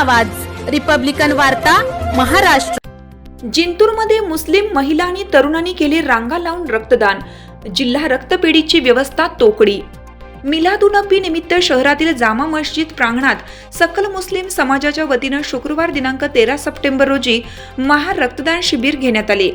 आवाज. रिपब्लिकन वार्ता महाराष्ट्र. जिंतूरमध्ये मुस्लिम महिला आणि तरुणांनी केले रांगा लावून रक्तदान. जिल्हा रक्तपेढीची व्यवस्था तोकडी. मिलादुनबी निमित्त शहरातील जामा मस्जिद प्रांगणात सकल मुस्लिम समाजाच्या वतीनं शुक्रवार दिनांक तेरा सप्टेंबर रोजी महा रक्तदान शिबिर घेण्यात आले.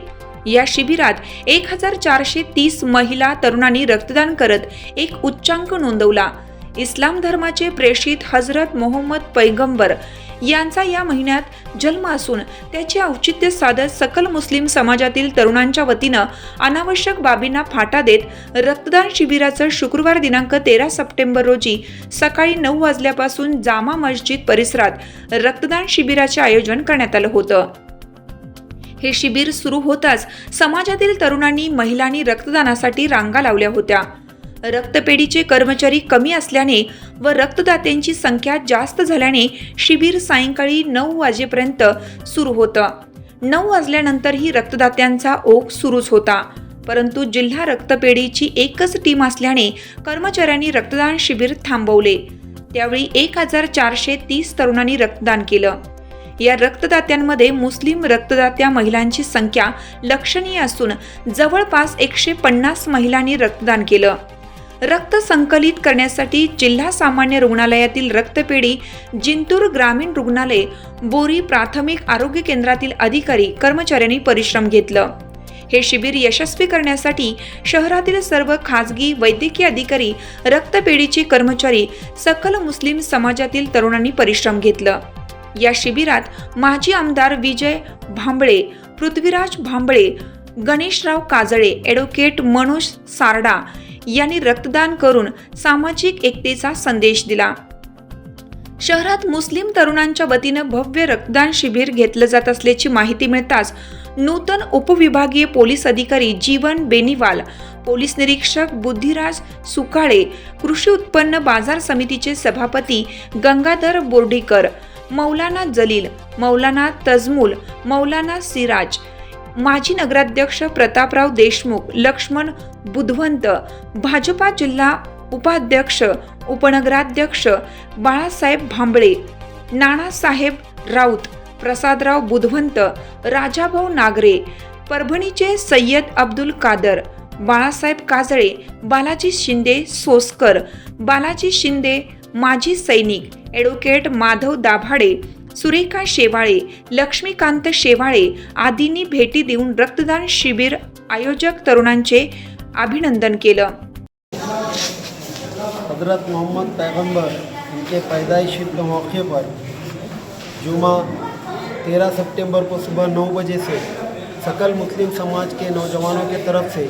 या शिबिरात एक हजार चारशे तीस महिला तरुणांनी रक्तदान करत एक उच्चांक नोंदवला. इस्लाम धर्माचे प्रेषित हजरत मोहम्मद पैगंबर यांचा या महिन्यात जन्म असून त्याचे औचित्य साधत सकल मुस्लिम समाजातील तरुणांच्या वतीनं अनावश्यक बाबींना फाटा देत रक्तदान शिबिराचं शुक्रवार दिनांक तेरा सप्टेंबर रोजी सकाळी नऊ वाजल्यापासून जामा मस्जिद परिसरात रक्तदान शिबिराचे आयोजन करण्यात आलं होतं. हे शिबिर सुरू होताच समाजातील तरुणांनी महिलांनी रक्तदानासाठी रांगा लावल्या होत्या. रक्तपेढीचे कर्मचारी कमी असल्याने व रक्तदात्यांची संख्या जास्त झाल्याने शिबिर सायंकाळी नऊ वाजेपर्यंत सुरू होतं. नऊ वाजल्यानंतरही रक्तदात्यांचा ओघ सुरूच होता. परंतु जिल्हा रक्तपेढीची एकच टीम असल्याने कर्मचाऱ्यांनी रक्तदान शिबिर थांबवले. त्यावेळी एक हजार चारशे तीस तरुणांनी रक्तदान केलं. या रक्तदात्यांमध्ये मुस्लिम रक्तदात्या महिलांची संख्या लक्षणीय असून जवळपास एकशे पन्नास महिलांनी रक्तदान केलं. रक्त संकलित करण्यासाठी जिल्हा सामान्य रुग्णालयातील रक्तपेढी जिंतूर ग्रामीण रुग्णालय बोरी प्राथमिक आरोग्य केंद्रातील अधिकारी कर्मचाऱ्यांनी परिश्रम घेतलं. हे शिबिर यशस्वी करण्यासाठी शहरातील सर्व खाजगी वैद्यकीय अधिकारी रक्तपेढीचे कर्मचारी सकल मुस्लिम समाजातील तरुणांनी परिश्रम घेतलं. या शिबिरात माजी आमदार विजय भांबळे पृथ्वीराज भांबळे गणेशराव काजळे ॲडव्होकेट मनोज सारडा यांनी रक्तदान करून सामाजिक एकतेचा संदेश दिला. शहरात मुस्लिम तरुणांच्या वतीनं भव्य रक्तदान शिबिर घेतलं जात असल्याची माहिती मिळताच नूतन उपविभागीय पोलीस अधिकारी जीवन बेनीवाल पोलीस निरीक्षक बुद्धिराज सुकाळे कृषी उत्पन्न बाजार समितीचे सभापती गंगाधर बोर्डीकर मौलाना जलील मौलाना तजमूल मौलाना सिराज माजी नगराध्यक्ष प्रतापराव देशमुख लक्ष्मण बुधवंत भाजपा जिल्हा उपाध्यक्ष उपनगराध्यक्ष बाळासाहेब भांबळे नानासाहेब राऊत प्रसादराव बुधवंत राजाभाऊ नागरे परभणीचे सय्यद अब्दुल कादर बाळासाहेब काजळे बालाजी शिंदे सोसकर बालाजी शिंदे माजी सैनिक ॲडव्होकेट माधव दाभाडे सुरेखा शेवाळे लक्ष्मीकांत शेवाळे आदींनी भेटी देऊन रक्तदान शिबिर आयोजक तरुणांचे अभिनंदन केलं. हज़रत मोहम्मद पैगंबर इनके पैदाइशी के मौके पर जुमा तेरह सितंबर को सुबह नौ बजे से सकल मुस्लिम समाज के नौजवानों के तरफ से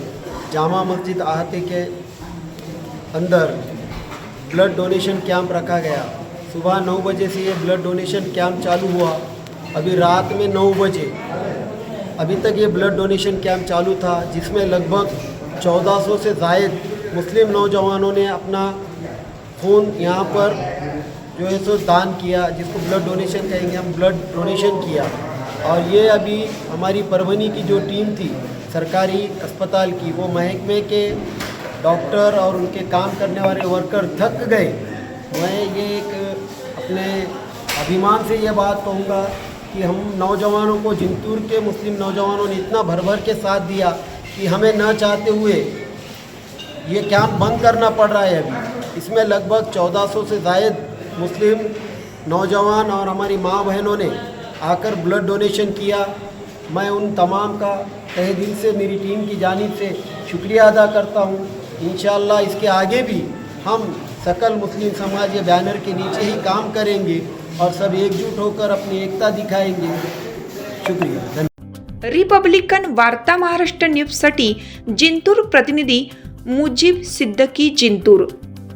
जामा मस्जिद आहते के अंदर ब्लड डोनेशन कैंप रखा गया। सुबह नौ बजे से ये ब्लड डोनेशन कैंप चालू हुआ। अभी रात में नौ बजे। अभी तक ये ब्लड डोनेशन कैंप चालू था, जिसमें लगभग 1400 से जायद मुस्लिम नौजवानों ने अपना खून यहाँ पर जो है सो दान किया, जिसको ब्लड डोनेशन कहेंगे हम ब्लड डोनेशन किया। और ये अभी हमारी परवनी की जो टीम थी, सरकारी अस्पताल की, वो महकमे के डॉक्टर और उनके काम करने वाले वर्कर थक गए। मैं ये एक अपने अभिमान से ये बात कहूँगा कि हम नौजवानों को जिंतूर के मुस्लिम नौजवानों ने इतना भर भर के साथ दिया कि हमें ना चाहते हुए ये कैंप बंद करना पड़ रहा है अभी। इसमें लगभग 1400 से जायद मुस्लिम नौजवान और हमारी माँ बहनों ने आकर ब्लड डोनेशन किया। मैं उन तमाम का तहे दिल से, मेरी टीम की जानब से शुक्रिया अदा करता हूँ। इन इसके आगे भी हम सकल मुस्लिम समाज ये बैनर के नीचे ही काम करेंगे और सब एकजुट होकर अपनी एकता दिखाएँगे। शुक्रिया। रिपब्लिकन वार्ता महाराष्ट्र न्यूज़ न्यूजसाठी जिंतूर प्रतिनिधि मुजीब सिद्दकी जिंतूर।